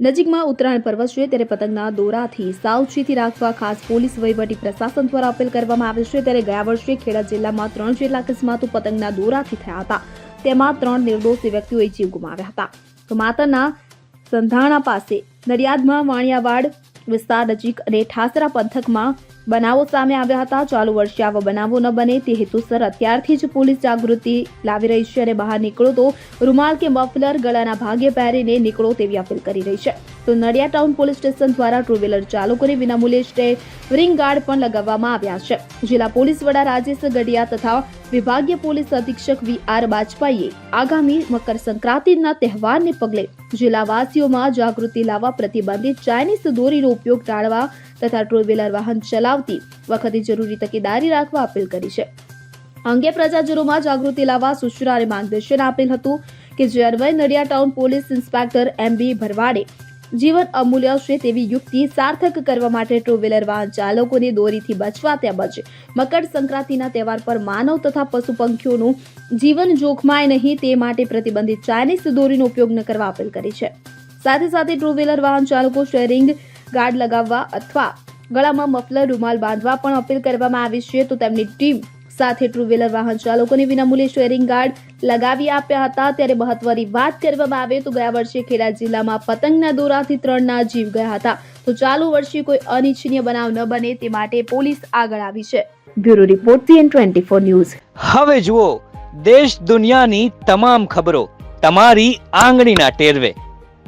નજીકમાં ઉત્તરાયણ પર્વ છે ત્યારે પતંગના દોરાથી સાવચેતી રાખવા ખાસ પોલીસ વહીવટી પ્રશાસન દ્વારા અપીલ કરવામાં આવે છે. ત્યારે ગયા વર્ષે ખેડા જિલ્લામાં ત્રણ જેટલા અકસ્માતો પતંગના દોરાથી થયા હતા. તેમાં ત્રણ નિર્દોષી વ્યક્તિઓએ જીવ ગુમાવ્યા હતા. માતાના સંધાણા પાસે નડિયાદમાં વાણિયાવાડ વિસ્તાર નજીક અને ઠાસરા પંથકમાં બનાવો સામે આવ્યા હતા. ચાલુ વર્ષે આવા બનાવો ન બને તે હેતુસર અત્યારથી જ પોલીસ જાગૃતિ લાવી રહી છે અને બહાર નીકળો તો રૂમાલ કે મફલર ગળાના ભાગે પહેરીને નીકળો તેવી અપીલ કરી રહી છે. તો નડિયા ટાઉન પોલીસ સ્ટેશન દ્વારા ટુ વ્હીલર ચાલકોને વિનામૂલ્યે સ્ટેરિંગ ગાર્ડ પણ લગાવવામાં આવ્યા છે. જિલ્લા પોલીસ વડા રાજેશ ગઢિયા તથા વિભાગીય પોલીસ અધિક્ષક વી આર બાજપાઈએ આગામી મકર સંક્રાંતિના તહેવારને પગલે જિલ્લાવાસીઓમાં જાગૃતિ લાવવા પ્રતિબંધિત ચાઇનીઝ દોરીનો ઉપયોગ ટાળવા તથા ટુ વ્હીલર વાહન ચલાવતી વખતે જરૂરી તકેદારી રાખવા અપીલ કરી છે. અંગે પ્રજાજનોમાં જાગૃતિ લાવવા અને માર્ગદર્શન આપેલ હતું કે જે અન્વયે નડિયા town police inspector M B ભરવાડે જીવન અમૂલ્ય છે તેવી યુક્તિ સાર્થક કરવા માટે ટુ વ્હીલર વાહન ચાલકોને દોરીથી બચવા તેમજ મકર સંક્રાંતિના તહેવાર પર માનવ તથા પશુ પંખીઓનું જીવન જોખમાય નહીં તે માટે પ્રતિબંધિત ચાઇનીઝ દોરીનો ઉપયોગ ન કરવા અપીલ કરી છે. સાથે સાથે ટુ વ્હીલર વાહન ચાલકો શેરિંગ ગાર્ડ લગાવવા અથવા ગળામાં મફલર રૂમાલ બાંધવા પણ અપીલ કરવામાં આવી છે, તો તેમની ટીમ સાથે ટુ વ્હીલર વાહન ચાલકોને વિનામૂલ્યે શેરિંગ ગાર્ડ લગાવી આપ્યા હતા. ત્યારે મહત્વની વાત કરવામાં આવે તો ગયા વર્ષે ખેડા જિલ્લામાં પતંગના દોરાથી ત્રણના જીવ ગયા હતા. તો ચાલુ વર્ષે કોઈ અનિચ્છનીય બનાવ ન બને તે માટે પોલીસ આગળ આવી છે. Bureau report CN twenty four news. હવે જુઓ, દેશ દુનિયાની તમામ ખબરો તમારી આંગળીના ટેરવે.